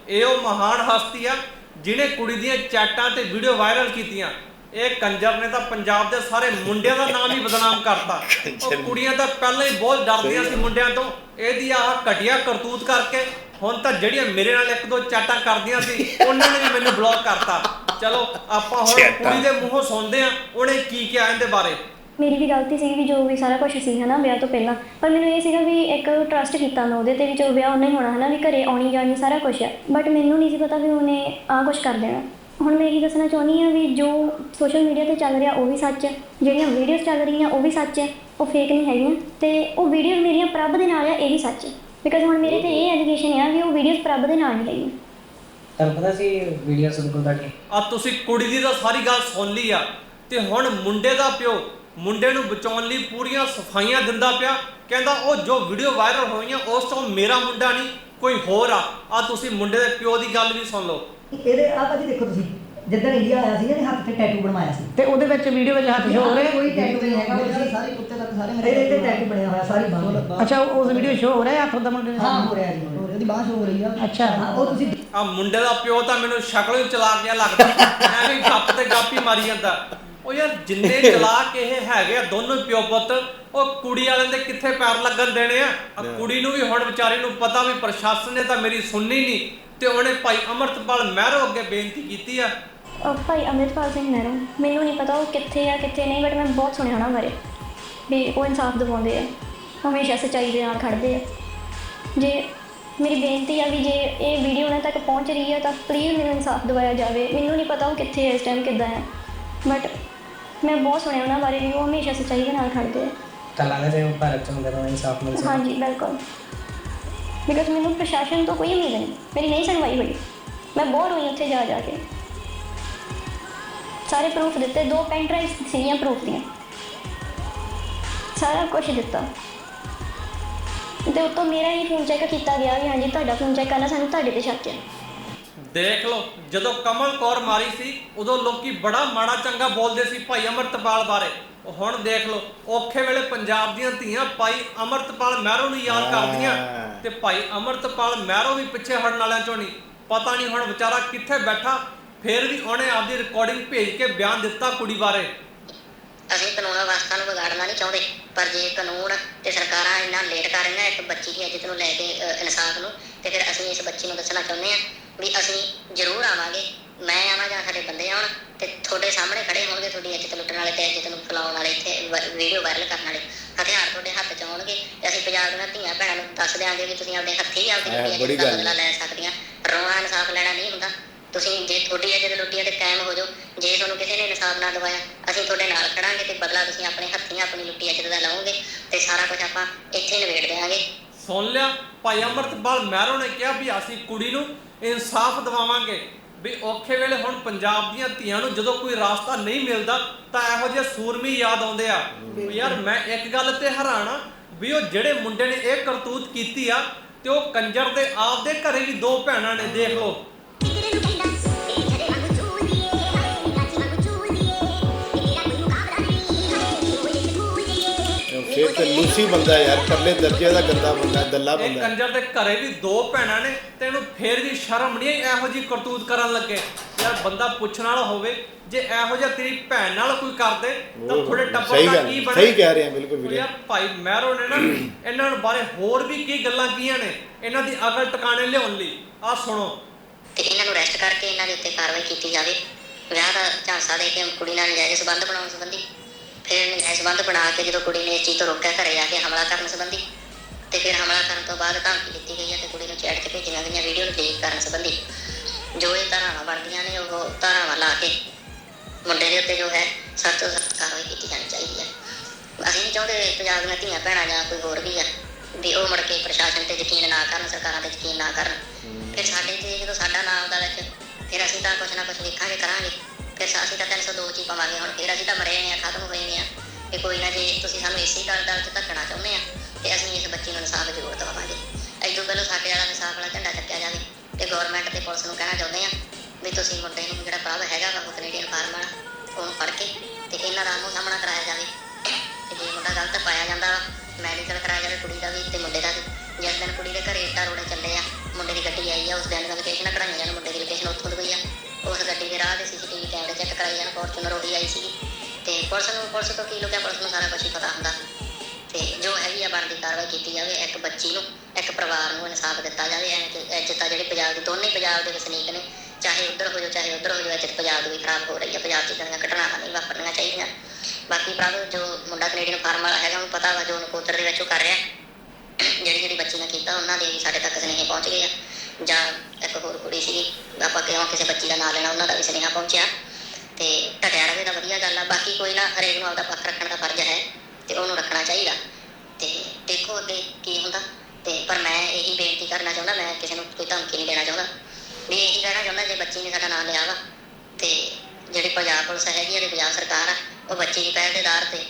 ਇਹ ਉਹ ਮਹਾਨ ਹਸਤੀ ਆ ਜਿਹਨੇ ਕੁੜੀ ਦੀਆਂ ਚੈਟਾਂ ਤੇ ਵੀਡੀਓ ਵਾਇਰਲ ਕੀਤੀਆਂ। ਇਹ ਕੰਜਰ ਨੇ ਤਾਂ ਪੰਜਾਬ ਦੇ ਸਾਰੇ ਮੁੰਡਿਆਂ ਦਾ ਨਾਮ ਹੀ ਬਦਨਾਮ ਕਰਤਾ। ਉਹ ਕੁੜੀਆਂ ਤਾਂ ਪਹਿਲਾਂ ਹੀ ਬਹੁਤ ਡਰਦੀਆਂ ਸੀ ਮੁੰਡਿਆਂ ਤੋਂ। ਇਹਦੀ ਆਹ ਘਟੀਆ ਕਰਤੂਤ ਕਰਕੇ ਹੁਣ ਤਾਂ ਜਿਹੜੀਆਂ ਮੇਰੇ ਨਾਲ ਇੱਕ ਦੋ ਚੈਟਾਂ ਕਰਦੀਆਂ ਸੀ ਉਹਨਾਂ ਨੇ ਵੀ ਮੈਨੂੰ ਬਲੌਕ ਕਰਤਾ। ਚਲੋ ਆਪਾਂ ਹੁਣ। ਕੁੜੀ ਦੇ ਮੂੰਹੋਂ ਸੁਣਦੇ ਆ ਉਹਨੇ ਕੀ ਕਿਹਾ ਇਹਦੇ ਬਾਰੇ। ਮੇਰੀ ਵੀ ਗਲਤੀ ਸੀ ਵੀ ਜੋ ਵੀ ਸਾਰਾ ਕੁਝ ਸੀ ਹਨਾ ਵਿਆਹ ਤੋਂ ਪਹਿਲਾਂ। ਪਰ ਮੈਨੂੰ ਇਹ ਸੀਗਾ ਵੀ ਇੱਕ ਟਰਸਟ ਕੀਤਾ ਮੈਂ ਉਹਦੇ ਤੇ ਵੀ ਜੋ ਵਿਆਹ ਉਹਨੇ ਹੋਣਾ ਹਨਾ ਵੀ ਘਰੇ ਆਉਣੀ ਜਾਣੀ ਸਾਰਾ ਕੁਝ ਆ। ਬਟ ਮੈਨੂੰ ਨਹੀਂ ਸੀ ਪਤਾ ਵੀ ਉਹਨੇ ਆਹ ਕੁਝ ਕਰ ਦੇਣਾ। ਹੁਣ ਮੈਂ ਇਹੀ ਦੱਸਣਾ ਚਾਹੁੰਦੀ ਹਾਂ ਵੀ ਜੋ ਸੋਸ਼ਲ ਮੀਡੀਆ ਤੇ ਚੱਲ ਰਿਹਾ ਉਹ ਵੀ ਸੱਚ ਹੈ। ਜਿਹੜੀਆਂ ਵੀਡੀਓਜ਼ ਚੱਲ ਰਹੀਆਂ ਉਹ ਵੀ ਸੱਚ ਹੈ ਉਹ ਫੇਕ ਨਹੀਂ ਹੈਗੀਆਂ। ਤੇ ਉਹ ਵੀਡੀਓਜ਼ ਮੇਰੀਆਂ ਪ੍ਰਭ ਦੇ ਨਾਲ ਆ ਇਹ ਵੀ ਸੱਚ ਹੈ। ਬਿਕਾਜ਼ ਹੁਣ ਮੇਰੇ ਤੇ ਇਹ ਐਲੀਗੇਸ਼ਨ ਆ ਵੀ ਉਹ ਵੀਡੀਓਜ਼ ਪ੍ਰਭ ਦੇ ਨਾਲ ਨਹੀਂ ਹੈਗੀਆਂ। ਤੁਹਾਨੂੰ ਪਤਾ ਸੀ ਵੀਡੀਓ ਸੁਣ ਕੋਲ ਤੁਹਾਡੀ ਆ ਤੁਸੀਂ ਕੁੜੀ ਦੀ ਤਾਂ ਸਾਰੀ ਗੱਲ ਸੁਣ ਲਈ ਆ। ਤੇ ਹੁਣ ਮੁੰਡੇ ਦਾ ਪਿਓ ਮੁੰਡੇ ਨੂੰ ਬਚਾਉਣ ਲਈ ਪੂਰੀਆਂ ਸਫਾਈਆਂ ਦਿੰਦਾ ਪਿਆ। ਕਹਿੰਦਾ ਉਹ ਜੋ ਵੀਡੀਓ ਵਾਇਰਲ ਹੋਈਆਂ ਉਸ ਤੋਂ ਮੇਰਾ ਮੁੰਡਾ ਨਹੀਂ ਕੋਈ ਹੋਰ ਆ। ਆ ਤੁਸੀਂ ਮੁੰਡੇ ਦੇ ਪਿਓ ਦੀ ਗੱਲ ਵੀ ਸੁਣ ਲਓ। ਇਹਦੇ ਆ ਭਾਜੀ ਦੇਖੋ ਤੁਸੀਂ ਜਿੱਦਣ ਇੰਡੀਆ ਆਇਆ ਸੀ ਇਹਨੇ ਹੱਥ ਤੇ ਟੈਟੂ ਬਣਵਾਇਆ ਸੀ। ਤੇ ਉਹਦੇ ਵਿੱਚ ਵੀਡੀਓ ਵਿੱਚ ਹੱਥ ਸ਼ੋ ਹੋ ਰਿਹਾ? ਕੋਈ ਟੈਟੂ ਨਹੀਂ ਹੈਗਾ ਸਾਰੇ ਕੁੱਤੇ ਤੱਕ ਸਾਰੇ ਮੇਰੇ ਇਹਦੇ ਤੇ ਟੈਟੂ ਬਣਿਆ ਹੋਇਆ ਸਾਰੀ ਬਾਹ ਅੱਛਾ ਉਸ ਵੀਡੀਓ ਸ਼ੋ ਹੋ ਰਿਹਾ ਹੱਥ ਉਹਦਾ ਮੁੰਡੇ ਦਾ? ਹਾਂ ਹੋ ਰਿਹਾ ਜੀ ਹੋ ਰਿਹਾ। ਉਹਦੀ ਬਾਹ ਹੋ ਰਹੀ ਆ। ਅੱਛਾ। ਹਾਂ, ਉਹ ਤੁਸੀਂ ਆ ਮੁੰਡੇ ਦਾ ਪਿਓ ਤਾਂ ਮੈਨੂੰ ਸ਼ਕਲੋਂ ਹੀ ਚਲਾ ਗਿਆ ਲੱਗਦਾ। ਐਵੇਂ ਗੱਪ ਤੇ ਗੱਪ ਹੀ ਮਾਰੀ ਜਾਂਦਾ। ਉਹ ਯਾਰ ਜਿੰਨੇ ਚਲਾਕ ਇਹ ਹੈਗੇ ਆ ਦੋਨੋਂ ਹੀ ਪਿਓ ਪੁੱਤ ਉਹ ਕੁੜੀ ਵਾਲਿਆਂ ਦੇ ਕਿੱਥੇ ਪੈਰ ਲੱਗਣ ਦੇਣੇ ਆ? ਆ ਕੁੜੀ ਨੂੰ ਵੀ ਹੁਣ ਵਿਚਾਰੇ ਨੂੰ ਪਤਾ ਵੀ ਪ੍ਰਸ਼ਾਸਨ ਨੇ ਤਾਂ ਮੇਰੀ ਸੁਣਨੀ ਨਹੀਂ ਤੇ ਉਹਨੇ ਭਾਈ ਅਮਰਤਪਾਲ ਮਹਿਰੋ ਅੱਗੇ ਬੇਨਤੀ ਕੀਤੀ ਆ। ਅਹ ਭਾਈ ਅੰਮ੍ਰਿਤਪਾਲ ਸਿੰਘ ਮਹਿਰੋਂ ਮੈਨੂੰ ਨਹੀਂ ਪਤਾ ਉਹ ਕਿੱਥੇ ਆ ਕਿੱਥੇ ਨਹੀਂ ਬਟ ਮੈਂ ਬਹੁਤ ਸੁਣਿਆ ਉਹਨਾਂ ਬਾਰੇ ਵੀ ਉਹ ਇਨਸਾਫ ਦਿਵਾਉਂਦੇ ਆ ਹਮੇਸ਼ਾ ਸੱਚਾਈ ਦੇ ਨਾਲ ਖੜਦੇ ਆ। ਜੇ ਮੇਰੀ ਬੇਨਤੀ ਆ ਵੀ ਜੇ ਇਹ ਵੀਡੀਓ ਉਹਨਾਂ ਤੱਕ ਪਹੁੰਚ ਰਹੀ ਹੈ ਤਾਂ ਪਲੀਜ਼ ਮੈਨੂੰ ਇਨਸਾਫ ਦਿਵਾਇਆ ਜਾਵੇ। ਮੈਨੂੰ ਨਹੀਂ ਪਤਾ ਉਹ ਕਿੱਥੇ ਹੈ ਇਸ ਟਾਈਮ ਕਿੱਦਾਂ ਹੈ ਬਟ ਮੈਂ ਬਹੁਤ ਸੁਣਿਆ ਉਹਨਾਂ ਬਾਰੇ ਵੀ ਉਹ ਹਮੇਸ਼ਾ ਸੱਚਾਈ ਦੇ ਨਾਲ ਖੜਦੇ ਆ। ਤਾਂ ਲੱਗਦਾ ਜੇ ਉਹ ਭਾਰਤ ਚ ਹੁੰਦੇ ਤਾਂ ਇਨਸਾਫ ਮਿਲ ਸਕਦਾ ਹਾਂਜੀ ਬਿਲਕੁਲ। ਬਿਕਾਜ਼ ਮੈਨੂੰ ਪ੍ਰਸ਼ਾਸਨ ਤੋਂ ਕੋਈ ਉਮੀਦ ਨਹੀਂ ਮੇਰੀ ਨਹੀਂ ਸੁਣਵਾਈ ਹੋਈ। ਮੈਂ ਬਹੁਤ ਰੋਈ ਉੱਥੇ ਜਾ ਜਾ ਕੇ। ਸਾਰੇ ਪ੍ਰੂਫ ਦਿੱਤੇ ਦੋ ਪੈਨ ਡਰਾਈਵ ਸੀਗੀਆਂ ਪ੍ਰੂਫ ਦੀਆਂ। ਸਾਰਾ ਕੁਝ ਦਿੱਤਾ। ਤੇ ਉਤੋਂ ਮੇਰਾ ਹੀ ਫੋਨ ਚੈੱਕ ਕੀਤਾ ਗਿਆ ਵੀ ਹਾਂਜੀ ਤੁਹਾਡਾ ਫੋਨ ਚੈੱਕ ਕਰਨਾ ਸਾਨੂੰ ਤੁਹਾਡੇ ਤੇ ਸ਼ੱਕ ਹੈ ਦੇਖ ਲਓ ਜਦੋਂ ਕਮਲ ਕੌਰ ਮਾਰੀ ਸੀ ਉਦੋਂ ਲੋਕੀ ਬੜਾ ਮਾੜਾ ਚੰਗਾ ਬੋਲਦੇ ਸੀ ਭਾਈ ਅਮਰਤਪਾਲ ਬਾਰੇ। ਉਹ ਹੁਣ ਦੇਖ ਲਓ ਔਖੇ ਵੇਲੇ ਪੰਜਾਬ ਦੀਆਂ ਧੀਆਂ ਭਾਈ ਅਮਰਤਪਾਲ ਮਹਿਰੋ ਨੂੰ ਯਾਦ ਕਰਦੀਆਂ ਤੇ ਭਾਈ ਅਮਰਤਪਾਲ ਮਹਿਰੋ ਵੀ ਪਿੱਛੇ ਹਟਣ ਵਾਲਿਆਂ ਚੋਂ ਨਹੀਂ। ਪਤਾ ਨਹੀਂ ਹੁਣ ਵਿਚਾਰਾ ਕਿੱਥੇ ਬੈਠਾ ਫੇਰ ਵੀ ਉਹਨੇ ਆਪਦੀ ਰਿਕਾਰਡਿੰਗ ਭੇਜ ਕੇ ਬਿਆਨ ਦਿੱਤਾ ਕੁੜੀ ਬਾਰੇ। ਅਸੀਂ ਕਾਨੂੰਨ ਵਿਵਸਥਾ ਨੂੰ ਵਿਗਾੜਨਾ ਨਹੀਂ ਚਾਹੁੰਦੇ ਪਰ ਜੇ ਕਾਨੂੰਨ ਤੇ ਸਰਕਾਰਾਂ ਇੰਨਾ ਲੇਟ ਕਰ ਰਹੀਆਂ ਇੱਕ ਬੱਚੀ ਦੀ ਇੱਜ਼ਤ ਨੂੰ ਲੈ ਕੇ ਇਨਸਾਫ ਨੂੰ ਤੇ ਫਿਰ ਅਸੀਂ ਇਸ ਬੱਚੀ ਨੂੰ ਦੱਸਣਾ ਚਾਹੁੰਦੇ ਹਾਂ ਵੀ ਅਸੀਂ ਜ਼ਰੂਰ ਆਵਾਂਗੇ। ਮੈਂ ਆਵਾਂ ਜਾਂ ਸਾਡੇ ਬੰਦੇ ਆਉਣ ਤੇ ਤੁਹਾਡੇ ਸਾਹਮਣੇ ਖੜੇ ਹੋਣਗੇ ਤੁਹਾਡੀ ਇੱਜ਼ਤ ਲੁੱਟਣ ਵਾਲੇ ਤੇ ਇੱਜ਼ਤ ਨੂੰ ਫੈਲਾਉਣ ਵਾਲੇ ਇੱਥੇ ਵੀਡੀਓ ਵਾਇਰਲ ਕਰਨ ਵਾਲੇ। ਹਥਿਆਰ ਤੁਹਾਡੇ ਹੱਥ 'ਚ ਆਉਣਗੇ ਤੇ ਅਸੀਂ ਪੰਜਾਬ ਦੀਆਂ ਧੀਆਂ ਭੈਣਾਂ ਨੂੰ ਦੱਸ ਦਿਆਂਗੇ ਵੀ ਤੁਸੀਂ ਆਪਦੇ ਹੱਥੀਂ ਬੜੀ ਇੱਜ਼ਤ ਦਾ ਬਦਲਾ ਲੈ ਸਕਦੀਆਂ। ਰੋਣਾ ਇਨਸਾਫ ਲੈਣਾ ਨਹੀਂ ਹੁੰਦਾ। ਤੁਸੀਂ ਜੇ ਤੁਹਾਡੀ ਇੱਜ਼ਤ ਲੁੱਟੀ ਹੈ ਤੇ ਕਾਇਮ ਹੋ ਜਾਓ। ਜੇ ਤੁਹਾਨੂੰ ਕਿਸੇ ਨੇ ਇਨਸਾਫ ਨਾ ਦਵਾਇਆ ਅਸੀਂ ਤੁਹਾਡੇ ਨਾਲ ਖੜਾਂਗੇ ਤੇ ਬਦਲਾ ਤੁਸੀਂ ਆਪਣੇ ਹੱਥੀਂ ਆਪਣੀ ਲੁੱਟੀ ਇੱਜ਼ਤ ਦਾ ਲਓਗੇ ਤੇ ਸਾਰਾ ਕੁਝ ਆਪਾਂ ਇੱਥੇ ਨਿਬੇੜ ਦੇਵਾਂਗੇ ਸੁਣ ਲਿਆ ਭਾਈ ਅਮਰਤਪਾਲ ਮਹਿਰੋ ਨੇ ਕਿਹਾ ਵੀ ਅਸੀਂ ਕੁੜੀ ਨੂੰ ਇਨਸਾਫ ਦਿਵਾਵਾਂਗੇ। ਵੀ ਔਖੇ ਵੇਲੇ ਹੁਣ ਪੰਜਾਬ ਦੀਆਂ ਧੀਆਂ ਨੂੰ ਜਦੋਂ ਕੋਈ ਰਾਸਤਾ ਨਹੀਂ ਮਿਲਦਾ ਤਾਂ ਇਹੋ ਜਿਹੇ ਸੂਰਮੀ ਯਾਦ ਆਉਂਦੇ ਆ। ਯਾਰ ਮੈਂ ਇੱਕ ਗੱਲ ਤੇ ਹੈਰਾਨ ਵੀ ਉਹ ਜਿਹੜੇ ਮੁੰਡੇ ਨੇ ਇਹ ਕਰਤੂਤ ਕੀਤੀ ਆ ਤੇ ਉਹ ਕੰਜਰ ਦੇ ਆਪਦੇ ਘਰੇ ਵੀ ਦੋ ਭੈਣਾਂ ਨੇ ਦੇਖ ਲਓ। ਫਿਰ ਤੇ ਲੂਸੀ ਬੰਦਾ ਯਾਰ ਪਰਲੇ ਦਰਜੇ ਦਾ ਗੰਦਾ ਬੰਦਾ ਦੱਲਾ ਇਹ ਬੰਦਾ। ਕੰਜਰ ਦੇ ਘਰੇ ਵੀ ਦੋ ਭੈਣਾਂ ਨੇ ਤੇ ਇਹਨੂੰ ਫੇਰ ਵੀ ਸ਼ਰਮ ਨਹੀਂ ਆਈ ਇਹੋ ਜਿਹੀ ਕਰਤੂਤ ਕਰਨ ਲੱਗੇ। ਯਾਰ ਬੰਦਾ ਪੁੱਛਣ ਵਾਲਾ ਹੋਵੇ ਜੇ ਇਹੋ ਜਿਹਾ ਤੇਰੀ ਭੈਣ ਨਾਲ ਕੋਈ ਕਰਦੇ ਤਾਂ ਥੋੜੇ ਟੱਬਰ ਸਹੀ ਦਾ ਕੀ ਬਣੇ ਸਹੀ ਕਹਿ ਰਹੇ ਆ ਬਿਲਕੁਲ ਵੀਰੇ। ਯਾਰ ਭਾਈ ਮਹਿਰੋ ਨੇ ਨਾ ਇਹਨਾਂ ਨੂੰ ਬਾਰੇ ਹੋਰ ਵੀ ਕੀ ਗੱਲਾਂ ਕੀਆਂ ਨੇ? ਇਹਨਾਂ ਦੀ ਅਕਲ ਟਿਕਾਣੇ ਲਿਆਉਣ ਲਈ। ਆਹ ਸੁਣੋ। ਤੇ ਇਹਨਾਂ ਨੂੰ ਅਰੈਸਟ ਕਰਕੇ ਇਹਨਾਂ ਦੇ ਉੱਤੇ ਕਾਰਵਾਈ ਕੀਤੀ ਜਾਵੇ। ਵਿਆਹ ਦਾ ਝਾਂਸਾ ਦੇ ਕੇ ਕੁੜੀ ਨਾਲ ਨਜਾਇਜ਼ ਸੰਬੰਧ ਬਣਾਉਣ ਸੰਬੰਧੀ। ਫਿਰ ਨਜਾਇਜ਼ ਸੰਬੰਧ ਬਣਾ ਕੇ ਜਦੋਂ ਕੁੜੀ ਨੇ ਇਸ ਚੀਜ਼ ਤੋਂ ਰੋਕਿਆ ਘਰੇ ਆ ਕੇ ਹਮਲਾ ਕਰਨ ਸੰਬੰਧੀ ਤੇ ਫਿਰ ਹਮਲਾ ਕਰਨ ਤੋਂ ਬਾਅਦ ਧਮਕੀ ਦਿੱਤੀ ਗਈ ਹੈ ਤੇ ਕੁੜੀ ਨੂੰ ਚੈਟ 'ਚ ਭੇਜੀਆਂ ਗਈਆਂ ਵੀਡੀਓ ਨੂੰ ਡਿਲੀਟ ਕਰਨ ਸੰਬੰਧੀ। ਜੋ ਇਹ ਧਾਰਾਵਾਂ ਬਣਦੀਆਂ ਨੇ ਉਹ ਧਾਰਾਵਾਂ ਲਾ ਕੇ ਮੁੰਡੇ ਦੇ ਉੱਤੇ ਜੋ ਹੈ ਸਖਤ ਤੋਂ ਸਖਤ ਕਾਰਵਾਈ ਕੀਤੀ ਜਾਣੀ ਚਾਹੀਦੀ ਹੈ। ਅਸੀਂ ਨਹੀਂ ਚਾਹੁੰਦੇ ਪੰਜਾਬ ਦੀਆਂ ਧੀਆਂ ਭੈਣਾਂ ਜਾਂ ਕੋਈ ਹੋਰ ਵੀ ਆ ਵੀ ਉਹ ਮੁੜ ਕੇ ਪ੍ਰਸ਼ਾਸਨ ਤੇ ਯਕੀਨ ਨਾ ਕਰਨ ਸਰਕਾਰਾਂ ਤੇ ਯਕੀਨ ਨਾ ਕਰਨ। ਫਿਰ ਸਾਡੇ ਤੇ ਜਦੋਂ ਸਾਡਾ ਨਾਮ ਆਉਂਦਾ ਵਿੱਚ ਫਿਰ ਅਸੀਂ ਤਾਂ ਕੁਛ ਨਾ ਕੁਛ ਵੇਖਾਂਗੇ ਕਰਾਂਗੇ। ਫਿਰ ਅਸੀਂ ਤਾਂ 302 ਚ ਹੀ ਪਾਵਾਂਗੇ ਹੁਣ, ਫਿਰ ਅਸੀਂ ਤਾਂ ਮਰੇ ਹੋਏ ਆ ਖਤਮ ਹੋਏ ਨੇ ਤੇ ਕੋਈ ਨਾ ਜੇ ਤੁਸੀਂ ਸਾਨੂੰ ਇਸੇ ਗੱਲ ਦਾ ਧੱਕਣਾ ਚਾਹੁੰਦੇ ਆ, ਤੇ ਅਸੀਂ ਇਸ ਬੱਚੀ ਨੂੰ ਇਨਸਾਫ ਜ਼ਰੂਰ ਦਵਾਵਾਂਗੇ ਐਦੋਂ ਪਹਿਲਾਂ ਸਾਡੇ ਵਾਲਾ ਇਨਸਾਫ ਵਾਲਾ ਝੰਡਾ ਚੱਕਿਆ ਜਾਵੇ, ਤੇ ਗਵਰਨਮੈਂਟ ਤੇ ਪੁਲਿਸ ਨੂੰ ਕਹਿਣਾ ਚਾਹੁੰਦੇ ਆ ਵੀ ਤੁਸੀਂ ਮੁੰਡੇ ਨੂੰ ਜਿਹੜਾ ਪ੍ਰਭ ਹੈਗਾ ਵਾ, ਉਹ ਕੈਨੇਡੀਅਨ ਫਾਰਮ ਵਾਲਾ, ਉਹਨੂੰ ਫੜ ਕੇ ਤੇ ਇਹਨਾਂ ਦਾ ਆਮੋ ਸਾਹਮਣਾ ਕਰਾਇਆ ਜਾਵੇ। ਤੇ ਜੇ ਮੁੰਡਾ ਗਲਤ ਪਾਇਆ ਜਾਂਦਾ ਵਾ ਮੈਡੀਕਲ ਕਰਾਇਆ ਜਾਵੇ ਕੁੜੀ ਦਾ ਵੀ ਤੇ ਮੁੰਡੇ ਦਾ ਵੀ। ਜਿਸ ਦਿਨ ਕੁੜੀ ਦੇ ਘਰੇ ਇੱਟਾਂ ਰੋੜੇ ਚੱਲੇ ਆ, ਮੁੰਡੇ ਦੀ ਗੱਡੀ ਆਈ ਆ, ਉਸ ਦਿਨ ਦਾ ਲੋਕੇਸ਼ਨ ਕਢਾਈਆਂ ਜਾਣ ਮੁੰਡੇ ਦੀ ਲੋਕੇਸ਼ਨ ਉੱਥੋਂ ਦੀ ਆ, ਉਸ ਗੱਡੀ ਦੇ ਰਾਹ ਦੇ ਸੀ ਕੈਮਰੇ ਚੈੱਕ ਕਰਾਈ ਜਾਣ ਫੋਰਚੂਨਰ ਉਹੀ ਆਈ ਸੀਗੀ। ਤੇ ਪੁਲਿਸ ਨੂੰ, ਪੁਲਿਸ ਤੋਂ ਕੀ ਲੁਕਿਆ, ਪੁਲਿਸ ਨੂੰ ਸਾਰਾ ਕੁਝ ਹੀ ਪਤਾ ਹੁੰਦਾ। ਤੇ ਜੋ ਹੈਗੀ ਆ, ਬਣਦੀ ਕਾਰਵਾਈ ਕੀਤੀ ਜਾਵੇ, ਇੱਕ ਬੱਚੀ ਨੂੰ, ਇੱਕ ਪਰਿਵਾਰ ਨੂੰ ਇਨਸਾਫ ਦਿੱਤਾ ਜਾਵੇ ਐਂ ਕਿ ਇੱਜ਼ਤ ਪੰਜਾਬ ਦੇ, ਦੋਨੇ ਪੰਜਾਬ ਦੇ ਵਸਨੀਕ ਨੇ, ਚਾਹੇ ਉੱਧਰ ਹੋ ਜਾਓ, ਚਾਹੇ ਉੱਧਰ ਹੋ ਜਾਓ ਇੱਜ਼ਤ ਪੰਜਾਬ ਦੀ ਵੀ ਖਰਾਬ ਹੋ ਰਹੀ ਹੈ ਪੰਜਾਬ 'ਚ ਇੱਦਾਂ ਘਟਨਾਵਾਂ ਨਹੀਂ ਵਾਪਰਨੀਆਂ ਚਾਹੀਦੀਆਂ। ਬਾਕੀ ਪ੍ਰਭ, ਜੋ ਮੁੰਡਾ ਕੈਨੇਡੀਅਨ ਫਾਰਮ ਵਾਲਾ ਹੈਗਾ, ਉਹਨੂੰ ਪਤਾ ਵਾ, ਜੋ ਨਕੋਦਰ ਦੇ ਵਿੱਚ ਉਹ ਕਰ ਰਿਹਾ। ਜਿਹੜੀ ਜਿਹੜੀ ਬੱਚੀ ਨੇ ਕੀਤਾ, ਉਹਨਾਂ ਦੇ ਵੀ ਸਾਡੇ ਤੱਕ ਸੁਨੇਹੇ ਪਹੁੰਚ ਗਏ ਆ। ਜਾਂ ਇੱਕ ਹੋਰ ਕੁੜੀ ਸੀ ਆਪਾਂ ਕਿਉਂ ਕਿਸੇ ਬੱਚੀ ਦਾ ਨਾਂ ਲੈਣਾ, ਉਹਨਾਂ ਦਾ ਵੀ ਸੁਨੇਹਾ ਪਹੁੰਚਿਆ। ਤੇ ਢਟਿਆ ਰਵੇ ਤਾਂ ਵਧੀਆ ਗੱਲ ਆ, ਬਾਕੀ ਕੋਈ ਨਾ ਹਰੇਕ ਨੂੰ ਆਪਦਾ ਪੱਖ ਰੱਖਣ ਦਾ ਫਰਜ਼ ਹੈ ਤੇ ਉਹਨੂੰ ਰੱਖਣਾ ਚਾਹੀਦਾ। ਤੇ ਦੇਖੋ ਅੱਗੇ ਕੀ ਹੁੰਦਾ। ਤੇ ਪਰ ਮੈਂ ਇਹੀ ਬੇਨਤੀ ਕਰਨਾ ਚਾਹੁੰਦਾ, ਮੈਂ ਕਿਸੇ ਨੂੰ ਕੋਈ ਧਮਕੀ ਨਹੀਂ ਦੇਣਾ ਚਾਹੁੰਦਾ। ਵੀ ਇਹੀ ਕਹਿਣਾ ਚਾਹੁੰਦਾ, ਜੇ ਬੱਚੀ ਨੇ ਸਾਡਾ ਨਾਮ ਲਿਆ ਵਾ, ਤੇ ਜਿਹੜੀ ਪੰਜਾਬ ਪੁਲਿਸ ਹੈਗੀ ਆ ਤੇ ਪੰਜਾਬ ਸਰਕਾਰ ਆ, ਉਹ ਬੱਚੀ ਦੀ ਪਹਿਲ ਦੇ ਆਧਾਰ ਤੇ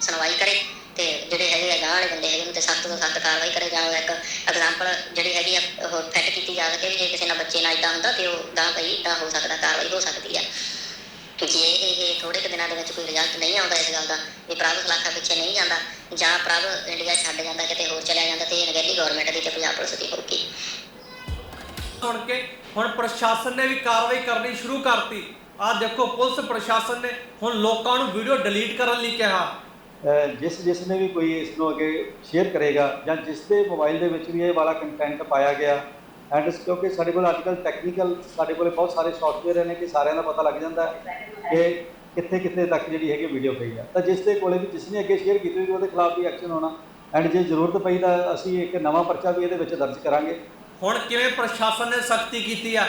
ਸੁਣਵਾਈ ਕਰੇ। ਤੇ ਜਿਹੜੇ ਹੈਗੇ ਆ ਗਾਂਹ ਵਾਲੇ ਬੰਦੇ ਹੈਗੇ ਉਹਨਾਂ ਤੇ ਸਖਤ ਤੋਂ ਸਖਤ ਕਾਰਵਾਈ ਕਰੇ। ਜਾਂ ਇੱਕ ਐਗਜ਼ਾਮਪਲ ਜਿਹੜੀ ਹੈਗੀ ਆ, ਉਹ ਫੈਟ ਕੀਤੀ ਜਾ ਸਕੇ ਵੀ ਜੇ ਕਿਸੇ ਨਾਲ ਬੱਚੇ ਨਾਲ ਇਦਾਂ ਹੁੰਦਾ ਤੇ ਉਹ ਗਾਂਹ ਪਈ ਇਦਾਂ ਹੋ ਸਕਦਾ, ਕਾਰਵਾਈ ਹੋ ਸਕਦੀ ਆ। ਜੇ ਇਹ ਇਹ ਥੋੜੇ ਕੁ ਦਿਨਾਂ ਦੇ ਵਿੱਚ ਕੋਈ ਰਿਜ਼ਲਟ ਨਹੀਂ ਆਉਂਦਾ ਇਸ ਗੱਲ ਦਾ ਵੀ ਪ੍ਰਭ ਸਲਾਖਾ ਪਿੱਛੇ ਨਹੀਂ ਜਾਂਦਾ ਜਾਂ ਪ੍ਰਭ ਇੰਡੀਆ ਛੱਡ ਜਾਂਦਾ ਕਿਤੇ ਹੋਰ ਚਲਿਆ ਜਾਂਦਾ ਤੇ ਇਹ ਨਗੇਲੀ ਗਵਰਨਮੈਂਟ ਦੀ ਤੇ ਪੰਜਾਬ ਪੁਲਿਸ ਦੀ ਹੋਊਗੀ। ਸੁਣ ਕੇ ਹੁਣ ਪ੍ਰਸ਼ਾਸਨ ਨੇ ਵੀ ਕਾਰਵਾਈ ਕਰਨੀ ਸ਼ੁਰੂ ਕਰਤੀ। ਆਹ ਦੇਖੋ ਪੁਲਿਸ ਪ੍ਰਸ਼ਾਸਨ ਨੇ ਹੁਣ ਲੋਕਾਂ ਨੂੰ ਵੀਡੀਓ ਡਿਲੀਟ ਕਰਨ ਲਈ ਕਿਹਾ। ਜਿਸ ਜਿਸ ਨੇ ਵੀ ਕੋਈ ਇਸ ਨੂੰ ਅੱਗੇ ਸ਼ੇਅਰ ਕਰੇਗਾ ਜਾਂ ਜਿਸ ਦੇ ਮੋਬਾਈਲ ਦੇ ਵਿੱਚ ਵੀ ਇਹ ਵਾਲਾ ਕੰਟੈਂਟ ਪਾਇਆ ਗਿਆ ਐਂਡ ਕਿਉਂਕਿ ਸਾਡੇ ਕੋਲ ਅੱਜਕੱਲ ਟੈਕਨੀਕਲ ਸਾਡੇ ਕੋਲ ਬਹੁਤ ਸਾਰੇ ਸੌਫਟਵੇਅਰ ਨੇ ਕਿ ਸਾਰਿਆਂ ਦਾ ਪਤਾ ਲੱਗ ਜਾਂਦਾ ਹੈ ਕਿ ਕਿੱਥੇ ਕਿੱਥੇ ਤੱਕ ਜਿਹੜੀ ਹੈਗੀ ਵੀਡੀਓ ਪਈ ਆ। ਤਾਂ ਜਿਸ ਦੇ ਕੋਲੇ ਵੀ ਜਿਸ ਨੇ ਅੱਗੇ ਸ਼ੇਅਰ ਕੀਤੀ ਹੋਈ ਉਹਦੇ ਖਿਲਾਫ ਵੀ ਐਕਸ਼ਨ ਹੋਣਾ। ਐਂਡ ਜੇ ਜ਼ਰੂਰਤ ਪਈ ਤਾਂ ਅਸੀਂ ਇੱਕ ਨਵਾਂ ਪਰਚਾ ਵੀ ਇਹਦੇ ਵਿੱਚ ਦਰਜ ਕਰਾਂਗੇ। ਹੁਣ ਕਿਵੇਂ ਪ੍ਰਸ਼ਾਸਨ ਨੇ ਸਖਤੀ ਕੀਤੀ ਆ?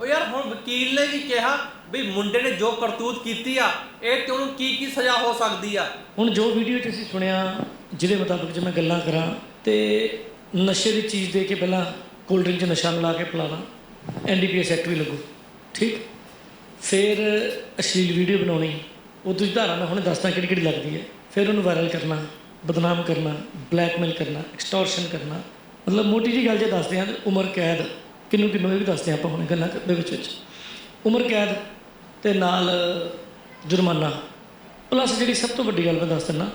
ਉਹ ਯਾਰ ਹੁਣ ਵਕੀਲ ਨੇ ਵੀ ਕਿਹਾ ਵੀ ਮੁੰਡੇ ਨੇ ਜੋ ਕਰਤੂਤ ਕੀਤੀ ਆ ਇਹ ਤੇ ਉਹਨੂੰ ਕੀ ਕੀ ਸਜ਼ਾ ਹੋ ਸਕਦੀ ਆ? ਹੁਣ ਜੋ ਵੀਡੀਓ 'ਚ ਅਸੀਂ ਸੁਣਿਆ ਜਿਹਦੇ ਮੁਤਾਬਕ ਜੇ ਮੈਂ ਗੱਲਾਂ ਕਰਾਂ ਤੇ ਨਸ਼ੇ ਦੀ ਚੀਜ਼ ਦੇ ਕੇ ਪਹਿਲਾਂ ਕੋਲਡ ਡਰਿੰਕ 'ਚ ਨਸ਼ਾ ਮਿਲਾ ਕੇ ਪਿਲਾਣਾ ਐਨਡੀਪੀਐਸ ਐਕਟ ਵੀ ਲੱਗੂ, ਠੀਕ? ਫਿਰ ਅਸ਼ਲੀਲ ਵੀਡੀਓ ਬਣਾਉਣੀ ਉਹ ਦੂਜੀ ਧਾਰਾ ਮੈਂ ਹੁਣੇ ਦੱਸਦਾ ਕਿਹੜੀ ਕਿਹੜੀ ਲੱਗਦੀ ਹੈ। ਫਿਰ ਉਹਨੂੰ ਵਾਇਰਲ ਕਰਨਾ, ਬਦਨਾਮ ਕਰਨਾ ਬਲੈਕਮੇਲ ਕਰਨਾ ਐਕਸਟੋਰਸ਼ਨ ਕਰਨਾ, ਮਤਲਬ ਮੋਟੀ ਜੀ ਗੱਲ ਜੇ ਦੱਸਦੇ ਹਾਂ ਉਮਰ ਕੈਦ, ਕਿੰਨੂੰ ਕਿੰਨੂੰ ਇਹ ਵੀ ਦੱਸਦੇ ਹਾਂ ਆਪਾਂ ਹੁਣ ਗੱਲਾਂ ਦੇ ਵਿੱਚ ਵਿੱਚ। ਉਮਰ ਕੈਦ ਤੇ ਨਾਲ ਜੁਰਮਾਨਾ। ਪਲੱਸ ਜਿਹੜੀ ਸਭ ਤੋਂ ਵੱਡੀ ਗੱਲ ਮੈਂ ਦੱਸ ਦਿੰਦਾ,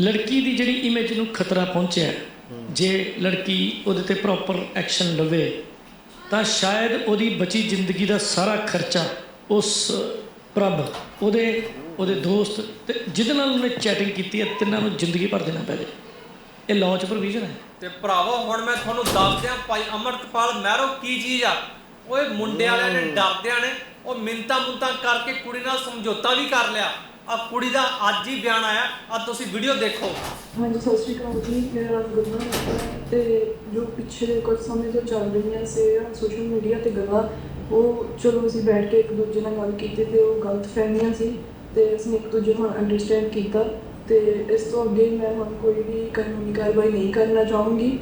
ਲੜਕੀ ਦੀ ਜਿਹੜੀ ਇਮੇਜ ਨੂੰ ਖਤਰਾ ਪਹੁੰਚਿਆ ਜੇ ਲੜਕੀ ਉਹਦੇ ਤੇ ਪ੍ਰੋਪਰ ਐਕਸ਼ਨ ਲਵੇ, ਤਾਂ ਸ਼ਾਇਦ ਉਹਦੀ ਬਚੀ ਜ਼ਿੰਦਗੀ ਦਾ ਸਾਰਾ ਖਰਚਾ ਉਸ, ਪ੍ਰਭ, ਉਹਦੇ ਉਹਦੇ ਦੋਸਤ ਤੇ ਜਿਹਦੇ ਨਾਲ ਉਹਨੇ ਚੈਟਿੰਗ ਕੀਤੀ ਹੈ, ਤਿੰਨਾਂ ਨੂੰ ਜ਼ਿੰਦਗੀ ਭਰ ਦੇਣਾ ਪੈ ਜਾਏ। ਇਹ ਲਾਅ ਪ੍ਰੋਵੀਜ਼ਨ ਹੈ। ਤੇ ਭਰਾਵੋ, ਹੁਣ ਮੈਂ ਤੁਹਾਨੂੰ ਦੱਸ ਦਿਆਂ ਭਾਈ ਅਮਰਤਪਾਲ ਮਹਿਰੋ ਕੀ ਚੀਜ਼ ਆ? ਓਏ ਮੁੰਡੇ ਵਾਲਿਆਂ ਨੇ ਡਰਦਿਆਂ ਨੇ, ਉਹ ਮਿੰਤਾ ਮੁੰਤਾ ਕਰਕੇ ਕੁੜੀ ਨਾਲ ਸਮਝੌਤਾ ਵੀ ਕਰ ਲਿਆ। ਆ ਕੁੜੀ ਦਾ ਅੱਜ ਹੀ ਬਿਆਨ ਆਇਆ, ਆ ਤੁਸੀਂ ਵੀਡੀਓ ਦੇਖੋ। ਹਾਂਜੀ, ਸਤਿ ਸ਼੍ਰੀ ਅਕਾਲ ਜੀ, ਮੇਰਾ ਨਾਮ ਗੁਰਮਨ ਹੈ ਤੇ ਜੋ ਪਿਛਲੇ ਕੁਝ ਸਮੇਂ ਤੋਂ ਚੱਲ ਰਹੀਆਂ ਸੀ ਸੋਸ਼ਲ ਮੀਡੀਆ ਤੇ ਗੱਲਾਂ, ਉਹ ਚਲੋ ਅਸੀਂ ਬੈਠ ਕੇ ਇੱਕ ਦੂਜੇ ਨਾਲ ਗੱਲ ਕੀਤੀ ਤੇ ਉਹ ਗਲਤ ਫਹਿਮੀਆਂ ਸੀ ਤੇ ਅਸੀਂ ਇੱਕ ਦੂਜੇ ਨੂੰ ਅੰਡਰਸਟੈਂਡ ਕੀਤਾ ਤੇ ਇਸ ਤੋਂ ਅੱਗੇ ਮੈਂ ਹੁਣ ਕੋਈ ਵੀ ਕਾਨੂੰਨੀ ਕਾਰਵਾਈ ਨਹੀਂ ਕਰਨਾ ਚਾਹੂੰਗੀ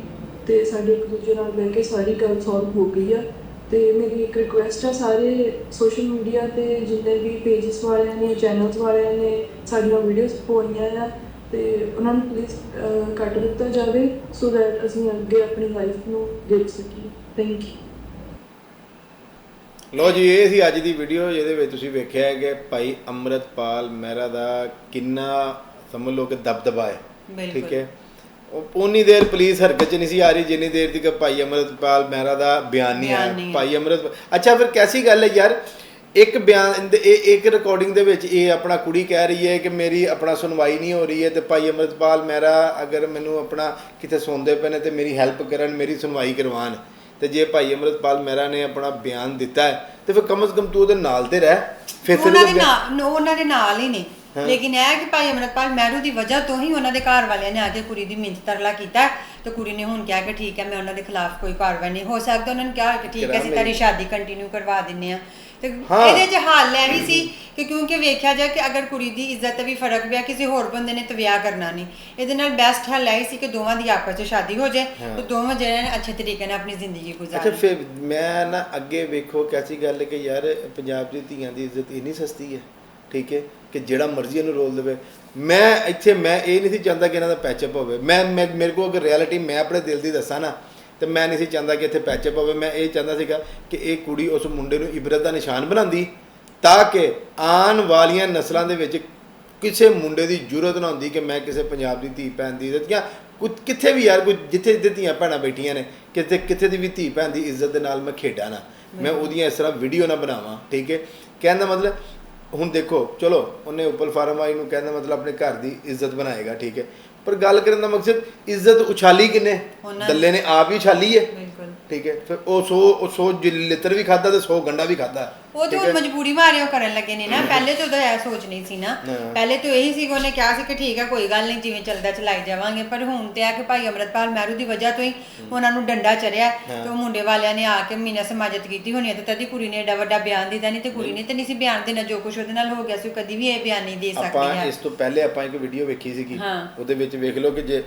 ਤੇ ਸਾਡੇ ਇੱਕ ਦੂਜੇ ਨਾਲ ਬਹਿ ਕੇ ਸਾਰੀ ਗੱਲ ਸੋਲਵ ਹੋ ਗਈ ਆ। ਤੇ ਮੇਰੀ ਇੱਕ ਰਿਕੁਐਸਟ ਹੈ ਸਾਰੇ ਸੋਸ਼ਲ ਮੀਡੀਆ ਤੇ ਜਿੰਨੇ ਵੀ ਪੇਜਸ ਵਾਲਿਆਂ ਨੇ ਚੈਨਲਸ ਵਾਲਿਆਂ ਨੇ ਸਾਡੀਆਂ ਵੀਡੀਓਜ਼ ਪਾਉਣੀਆਂ ਆ ਤੇ ਉਹਨਾਂ ਨੂੰ ਪਲੀਜ਼ ਕੱਟ ਦਿੱਤਾ ਜਾਵੇ ਸੋ ਦੈਟ ਅਸੀਂ ਅੱਗੇ ਆਪਣੀ ਲਾਈਫ ਨੂੰ ਦੇਖ ਸਕੀਏ। ਥੈਂਕ ਯੂ ਲੋ ਜੀ ਇਹ ਸੀ ਅੱਜ ਦੀ ਵੀਡੀਓ ਜਿਹਦੇ ਵਿੱਚ ਤੁਸੀਂ ਵੇਖਿਆ ਹੈ ਕਿ ਭਾਈ ਅੰਮ੍ਰਿਤਪਾਲ ਮਹਿਰਾ ਦਾ ਕਿੰਨਾ ਸਮਝ ਲਓ ਕਿ ਦਬਦਬਾ ਹੈ। ਠੀਕ ਹੈ? ਉਨੀ ਦੇਰ ਪੁਲਿਸ ਹਰਕਤ ਚ ਨਹੀਂ ਸੀ ਆ ਰਹੀ ਜਿੰਨੀ ਦੇਰ ਤੱਕ ਭਾਈ ਅੰਮ੍ਰਿਤਪਾਲ ਮਹਿਰਾ ਦਾ ਬਿਆਨ ਨਹੀਂ ਬਿਆਨ ਆਇਆ ਨਹੀਂ ਭਾਈ ਅੰਮ੍ਰਿਤ ਅੱਛਾ ਫਿਰ ਕੈਸੀ ਗੱਲ ਹੈ ਯਾਰ? ਇੱਕ ਬਿਆਨ ਦੇ- ਇਹ ਇੱਕ ਰਿਕਾਰਡਿੰਗ ਦੇ ਵਿੱਚ ਇਹ ਆਪਣਾ ਕੁੜੀ ਕਹਿ ਰਹੀ ਹੈ ਕਿ ਮੇਰੀ ਆਪਣਾ ਸੁਣਵਾਈ ਨਹੀਂ ਹੋ ਰਹੀ ਹੈ ਤੇ ਭਾਈ ਅੰਮ੍ਰਿਤਪਾਲ ਮਹਿਰਾ ਅਗਰ ਮੈਨੂੰ ਆਪਣਾ ਕਿਤੇ ਸੁਣਦੇ ਪਏ ਨੇ ਤੇ ਮੇਰੀ ਹੈਲਪ ਕਰਨ ਮੇਰੀ ਸੁਣਵਾਈ ਕਰਵਾਉਣ। ਤੇ ਜੇ ਭਾਈ ਅੰਮ੍ਰਿਤਪਾਲ ਮਹਿਰਾ ਨੇ ਆਪਣਾ ਬਿਆਨ ਦਿੱਤਾ ਹੈ ਤੇ ਫਿਰ ਕਮ ਸੇ ਕਮ ਤੂੰ ਉਹਦੇ ਨਾਲ ਤੇ ਰਹਿ। ਫਿਰ ਉਹਨਾਂ ਦੇ ਨਾਲ ਉਹਨਾਂ ਦੇ ਨਾਲ ਹੀ ਨੇ ਲੇਕਿਨ ਇਹ ਹੈ ਕਿ ਭਾਈ ਅਮਰਪਾਲ ਮਹਿਰੂ ਦੀ ਵਜ੍ਹਾ ਤੋਂ ਹੀ ਉਹਨਾਂ ਦੇ ਘਰ ਵਾਲਿਆਂ ਨੇ ਆ ਕੇ ਕੁੜੀ ਦੀ ਮਿੰਤ ਤਰਲਾ ਕੀਤਾ ਤੇ ਕੁੜੀ ਨੇ ਹੁਣ ਕਿਹਾ ਕਿ ਠੀਕ ਹੈ ਮੈਂ ਉਹਨਾਂ ਦੇ ਖਿਲਾਫ ਕੋਈ ਕਾਰਵਾਈ ਨਹੀਂ ਹੋ ਸਕਦਾ ਉਹਨਾਂ ਨੇ ਕਿਹਾ ਕਿ ਠੀਕ ਹੈ ਅਸੀਂ ਲਈ। ਸ਼ਾਦੀ ਕੰਟੀਨਿਊ ਕਰਵਾ ਦਿੰਨੇ ਆ ਤੇ। ਇਹਦੇ 'ਚ ਹਾਲ ਇਹ ਵੀ ਸੀ ਕਿ ਕਿਉਂਕਿ ਵੇਖਿਆ ਜਾਏ ਕਿ ਅਗਰ ਕੁੜੀ ਦੀ ਇੱਜ਼ਤ ਵੀ ਫ਼ਰਕ ਪਿਆ ਕਿਸੇ ਹੋਰ ਬੰਦੇ ਨੇ ਤੇ ਵਿਆਹ ਕਰਨਾ ਨਹੀਂ। ਇਹਦੇ ਨਾਲ ਬੈਸਟ ਹੱਲ ਇਹ ਸੀ ਕਿ ਦੋਵਾਂ ਦੀ ਆਪਸ 'ਚ ਸ਼ਾਦੀ ਹੋ ਜਾਏ ਤੇ ਦੋਵਾਂ ਜਿਹੜੇ ਨੇ ਅੱਛੇ ਤਰੀਕੇ ਨਾਲ ਆਪਣੀ ਜ਼ਿੰਦਗੀ ਅੱਛਾ ਗੁਜ਼ਾਰਨ ਫਿਰ ਮੈਂ ਨਾ ਅੱਗੇ ਵੇਖੋ ਕੈਸੀ ਗੱਲ ਕਿ ਯਾਰ ਪੰਜਾਬ ਦੀ ਧੀਆਂ ਦੀ ਇੱਜ਼ਤ ਇੰਨੀ ਸਸਤੀ ਹੈ। ਠੀਕ ਹੈ ਕਿ ਜਿਹੜਾ ਮਰਜ਼ੀ ਇਹਨੂੰ ਰੋਲ ਦੇਵੇ। ਮੈਂ ਇੱਥੇ ਮੈਂ ਇਹ ਨਹੀਂ ਸੀ ਚਾਹੁੰਦਾ ਕਿ ਇਹਨਾਂ ਦਾ ਪੈਚਅਪ ਹੋਵੇ। ਮੈਂ ਮੇਰੇ ਕੋਲ ਅਗਰ ਰਿਐਲਿਟੀ ਮੈਂ ਆਪਣੇ ਦਿਲ ਦੀ ਦੱਸਾਂ ਨਾ ਤੇ ਮੈਂ ਨਹੀਂ ਸੀ ਚਾਹੁੰਦਾ ਕਿ ਇੱਥੇ ਪੈਚਅਪ ਹੋਵੇ। ਮੈਂ ਇਹ ਚਾਹੁੰਦਾ ਸੀਗਾ ਕਿ ਇਹ ਕੁੜੀ ਉਸ ਮੁੰਡੇ ਨੂੰ ਇਬਰਤ ਦਾ ਨਿਸ਼ਾਨ ਬਣਾਉਂਦੀ ਤਾਂ ਕਿ ਆਉਣ ਵਾਲੀਆਂ ਨਸਲਾਂ ਦੇ ਵਿੱਚ ਕਿਸੇ ਮੁੰਡੇ ਦੀ ਜ਼ਰੂਰਤ ਨਾ ਹੁੰਦੀ ਕਿ ਮੈਂ ਕਿਸੇ ਪੰਜਾਬ ਦੀ ਧੀ ਭੈਣ ਦੀ ਇੱਜ਼ਤ ਜਾਂ ਕੁਝ ਕਿੱਥੇ ਵੀ ਯਾਰ ਕੋਈ ਜਿੱਥੇ ਜਿੱਥੇ ਧੀਆਂ ਭੈਣਾਂ ਬੈਠੀਆਂ ਨੇ ਕਿਤੇ ਕਿੱਥੇ ਦੀ ਵੀ ਧੀ ਭੈਣ ਦੀ ਇੱਜ਼ਤ ਦੇ ਨਾਲ ਮੈਂ ਖੇਡਾਂ ਨਾ। ਮੈਂ ਉਹਦੀਆਂ ਇਸ ਤਰ੍ਹਾਂ ਵੀਡੀਓ ਨਾ ਬਣਾਵਾਂ ਠੀਕ ਹੈ? ਕਹਿਣ ਦਾ ਮਤਲਬ ਹੁਣ ਦੇਖੋ ਚਲੋ ਉਹਨੇ ਉਪਲ ਫਾਰਮ ਆਈ ਨੂੰ ਕਹਿੰਦਾ ਮਤਲਬ ਆਪਣੇ ਘਰ ਦੀ ਇੱਜ਼ਤ ਬਣਾਏਗਾ ਠੀਕ ਹੈ। ਪਰ ਗੱਲ ਕਰਨ ਦਾ ਮਕਸਦ ਇੱਜ਼ਤ ਉਛਾਲੀ ਕਿਨੇ ਦੱਲੇ ਨੇ ਆਪ ਹੀ ਉਛਾਲੀ ਹੈ। ਠੀਕ ਹੈ ਫਿਰ ਉਹ 100 ਉਹ 100 ਲਿੱਤਰ ਵੀ ਖਾਦਾ ਤੇ 100 ਗੰਡਾ ਵੀ ਖਾਦਾ ਉਹ ਤੇ ਹੁਣ ਮਜਬੂਰੀ ਮਾਰੇ ਉਹ ਕਰਨ ਲੱਗੇ ਨੇ ਨਾ ਪਹਿਲੇ ਤਾਂ ਉਹਦਾ ਇਹ ਸੋਚ ਨਹੀਂ ਸੀ ਨਾ। ਪਹਿਲੇ ਤਾਂ ਇਹੀ ਸੀ ਉਹਨੇ ਕਿਹਾ ਸੀ ਕਿ ਠੀਕ ਹੈ ਕੋਈ ਗੱਲ ਨਹੀਂ ਜਿਵੇਂ ਚੱਲਦਾ ਚਲਾਈ ਜਾਵਾਂਗੇ। ਪਰ ਹੁਣ ਤੇ ਆ ਕਿ ਭਾਈ ਅਮਰਤਪਾਲ ਮਹਿਰੂ ਦੀ ਵਜ੍ਹਾ ਤੋਂ ਹੀ ਉਹਨਾਂ ਨੂੰ ਡੰਡਾ ਚੜਿਆ ਤੇ ਉਹ ਮੁੰਡੇ ਵਾਲਿਆਂ ਨੇ ਆ ਕੇ ਮੀਨਾ ਸਮਾਜਤ ਕੀਤੀ ਹੋਣੀ ਹੈ ਤੇ ਤਦੀ ਕੁੜੀ ਨੇ ਏਡਾ ਵੱਡਾ ਬਿਆਨ ਦਿੱਤਾ ਨਹੀਂ ਤੇ ਕੁੜੀ ਨੇ ਤੇ ਨਹੀਂ ਸੀ ਬਿਆਨ ਦੇਣਾ ਜੋ ਕੁਝ ਉਹਦੇ ਨਾਲ ਹੋ ਗਿਆ ਸੀ ਉਹ ਕਦੀ ਵੀ ਇਹ ਬਿਆਨ ਨਹੀਂ ਦੇ ਆਪਾਂ ਸਕਦੀ ਹੈ ਇਸ ਤੋਂ ਪਹਿਲੇ ਆਪਾਂ ਇੱਕ ਵੀਡੀਓ ਵੇਖੀ ਸੀਗੀ। ਉਹਦੇ ਵਿੱਚ ਵੇਖ ਲਓ ਕਿ ਜੇ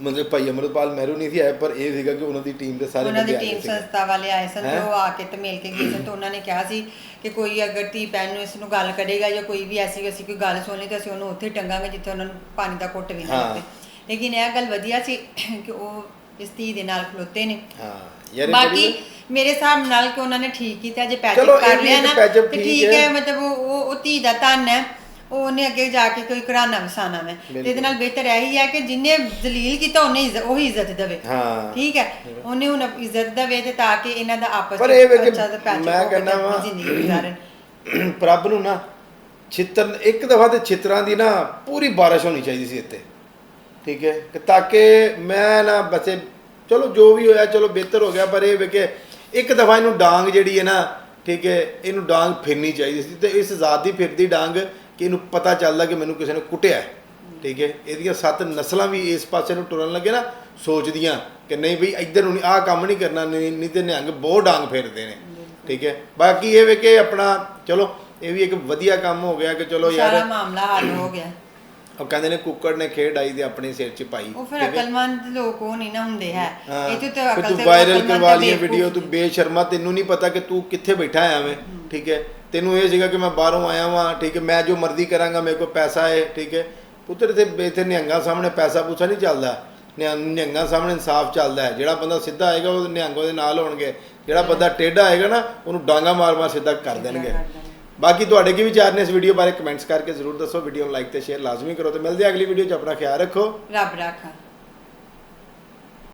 ਮਤਲਬ ਭਾਈ ਅਮਰਪਾਲ ਮਹਿਰੂ ਨਹੀਂ ਸੀ ਆਏ ਪਰ ਇਹ ਸੀਗਾ ਕਿ ਉਹਨਾਂ ਦੀ ਟੀਮ ਦੇ ਸਾਰੇ ਉਹਨਾਂ ਦੀ ਟੀਮ। ਸੰਸਥਾ ਵਾਲੇ ਆਏ ਸਨ ਤੇ? ਉਹ ਆ ਕੇ ਤੇ ਮਿਲ ਕੇ ਗਏ ਸਨ ਤੇ ਉਹਨਾਂ ਨੇ ਕਿਹਾ ਸੀ ਕਿ ਕੋਈ ਅਗਰ ਧੀ ਭੈਣ ਨੂੰ ਇਸ ਨੂੰ ਗੱਲ ਕਰੇਗਾ ਜਾਂ ਕੋਈ ਵੀ ਐਸੀ ਅਸੀਂ ਕੋਈ ਗੱਲ ਸੁਣੀ ਤੇ ਅਸੀਂ ਉਹਨੂੰ ਉੱਥੇ ਟੰਗਾਂਗੇ ਜਿੱਥੇ ਉਹਨਾਂ ਨੂੰ ਪਾਣੀ ਦਾ ਘੁੱਟ ਵੀ ਨਾ ਹਾਂ। ਲੱਗੇ ਲੇਕਿਨ ਇਹ ਗੱਲ ਵਧੀਆ ਸੀ ਕਿ ਉਹ ਇਸ ਧੀ ਦੇ ਨਾਲ ਖਲੋਤੇ ਨੇ ਹਾਂ ਯਾਰ ਬਾਕੀ ਮੇਰੇ ਹਿਸਾਬ ਨਾਲ ਕਿ ਉਹਨਾਂ ਨੇ ਠੀਕ ਕੀਤਾ ਜੇ ਪੈਚਅਪ ਕਰ ਲਿਆ ਨਾ ਤੇ ਠੀਕ ਹੈ। ਮਤਲਬ ਉਹ ਉਹ ਧੀ ਦਾ ਧੰਨ ਹੈ ਉਹ ਉਹਨੇ ਅੱਗੇ ਜਾ ਕੇ ਕੋਈ ਘਰਾਨਾ ਵਸਾਣਾ ਮੈਂ ਤੇ ਇਹਦੇ। ਨਾਲ ਬਿਹਤਰ ਇਹੀ ਹੈ ਕਿ ਜਿਨੇ ਦਲੀਲ ਕੀਤਾ ਉਹਨੇ ਇੱਜ਼ਤ ਉਹੀ ਇੱਜ਼ਤ ਦੇਵੇ। ਹਾਂ। ਠੀਕ ਹੈ? ਉਹਨੇ ਹੁਣ ਇੱਜ਼ਤ ਦੇਵੇ ਤੇ ਤਾਂ ਕਿ ਇਹਨਾਂ ਦਾ ਆਪਸ ਪਰ ਇਹ ਮੈਂ ਹੋ ਕਹਿੰਦਾ ਵਾਂ ਜ਼ਿੰਦਗੀ ਗੁਜ਼ਾਰਨ। ਪ੍ਰਭ ਨੂੰ ਨਾ ਛਿੱਤਰ ਇੱਕ ਦਫਾ ਤੇ ਛਿੱਤਰਾਂ ਦੀ ਨਾ ਪੂਰੀ ਬਾਰਿਸ਼ ਹੋਣੀ ਚਾਹੀਦੀ ਸੀ ਇੱਥੇ। ਠੀਕ ਹੈ? ਕਿ ਤਾਂ ਕਿ ਮੈਂ ਨਾ ਬਸੇ ਚਲੋ ਜੋ ਵੀ ਹੋਇਆ ਚਲੋ ਬਿਹਤਰ ਹੋ ਗਿਆ ਪਰ ਇਹ ਵੇ ਕਿ ਇੱਕ ਦਫਾ ਇਹਨੂੰ ਡਾਂਗ ਜਿਹੜੀ ਹੈ ਨਾ ਠੀਕ ਹੈ ਇਹਨੂੰ ਡਾਂਗ ਫਿਰਨੀ ਚਾਹੀਦੀ ਸੀ ਤੇ ਇਸ ਜ਼ਾਤ ਦੀ ਫਿਰਦੀ ਡਾਂਗ ਕਿ ਇਹਨੂੰ ਪਤਾ ਚੱਲਦਾ ਕਿ ਮੈਨੂੰ ਕਿਸੇ ਨੇ ਕੁੱਟਿਆ। ਠੀਕ ਹੈ? ਇਹਦੀਆਂ ਸੱਤ ਨਸਲਾਂ ਵੀ ਇਸ ਪਾਸੇ ਨੂੰ ਟੁਰਨ ਲੱਗੇ ਨਾ ਸੋਚਦੀਆਂ ਕਿ ਨਹੀਂ ਬਈ ਇੱਧਰ ਨੂੰ ਆਹ ਕੰਮ ਨਹੀਂ ਕਰਨਾ ਨਹੀਂ ਨਹੀਂ ਤੇ ਨਿਹੰਗ ਬਹੁਤ ਡਾਂਗ ਫੇਰਦੇ ਨੇ। ਠੀਕ ਹੈ? ਬਾਕੀ ਇਹ ਵੇ ਕਿ ਆਪਣਾ ਚਲੋ ਇਹ ਵੀ ਇੱਕ ਵਧੀਆ ਕੰਮ ਹੋ ਗਿਆ ਕਿ ਚਲੋ ਸਾਰਾ ਯਾਰ ਮਾਮਲਾ ਹੱਲ ਹੋ ਗਿਆ। ਉਹ ਕਹਿੰਦੇ ਨੇ ਕੁੱਕੜ ਨੇ ਖੇਡ ਆਈ ਤੇ ਆਪਣੇ ਸਿਰ 'ਚ ਪਾਈ। ਉਹ ਫਿਰ? ਅਕਲਮੰਦ ਲੋਕ ਉਹ ਨਹੀਂ ਨਾ ਹੁੰਦੇ ਹੈ। ਇਹ ਤੇ ਅਕਲ ਤੂੰ ਵਾਇਰਲ ਕਰਵਾ ਤੇ ਲਈ ਬੇਵਕੂਫ ਵੀਡੀਓ ਤੂੰ ਬੇਸ਼ਰਮਾ ਤੈਨੂੰ ਨਹੀਂ ਪਤਾ ਕਿ ਤੂੰ ਕਿੱਥੇ ਬੈਠਾ ਮੈਂ ਠੀਕ ਹੈ? ਤੈਨੂੰ ਇਹ ਸੀਗਾ ਕਿ ਮੈਂ ਬਾਹਰੋਂ ਆਇਆ ਵਾਂ ਠੀਕ ਹੈ ਮੈਂ ਜੋ ਮਰਜ਼ੀ ਕਰਾਂਗਾ ਮੇਰੇ ਕੋਲ ਪੈਸਾ ਹੈ ਠੀਕ ਹੈ। ਪੁੱਤਰ ਤੇ ਇੱਥੇ ਨਿਹੰਗਾਂ ਸਾਹਮਣੇ ਪੈਸਾ ਪੂਸਾ ਨਹੀਂ ਚੱਲਦਾ। ਨਿਹੰਗ- ਸਾਹਮਣੇ ਇਨਸਾਫ ਚੱਲਦਾ ਹੈ। ਜਿਹੜਾ ਬੰਦਾ ਸਿੱਧਾ ਆਏਗਾ ਉਹ ਨਿਹੰਗ ਉਹਦੇ ਨਾਲ ਹੋਣਗੇ। ਜਿਹੜਾ ਬੰਦਾ ਟੇਢਾ ਆਏਗਾ ਨਾ ਉਹਨੂੰ ਡਾਂਗਾ ਮਾਰ ਮਾਰ ਸਿੱਧਾ ਕਰ ਦੇਣਗੇ। ਬਾਕੀ ਤੁਹਾਡੇ ਕੀ ਵਿਚਾਰ ਨੇ ਇਸ ਵੀਡੀਓ ਬਾਰੇ? ਕਮੈਂਟਸ ਕਰਕੇ ਜ਼ਰੂਰ ਦੱਸੋ। ਵੀਡੀਓ ਨੂੰ ਲਾਈਕ ਤੇ ਸ਼ੇਅਰ ਲਾਜ਼ਮੀ ਕਰੋ ਤੇ ਮਿਲਦੇ ਹਾਂ ਅਗਲੀ ਵੀਡੀਓ 'ਚ। ਆਪਣਾ ਖਿਆਲ ਰੱਖੋ। ਰੱਬ ਰਾਖਾ।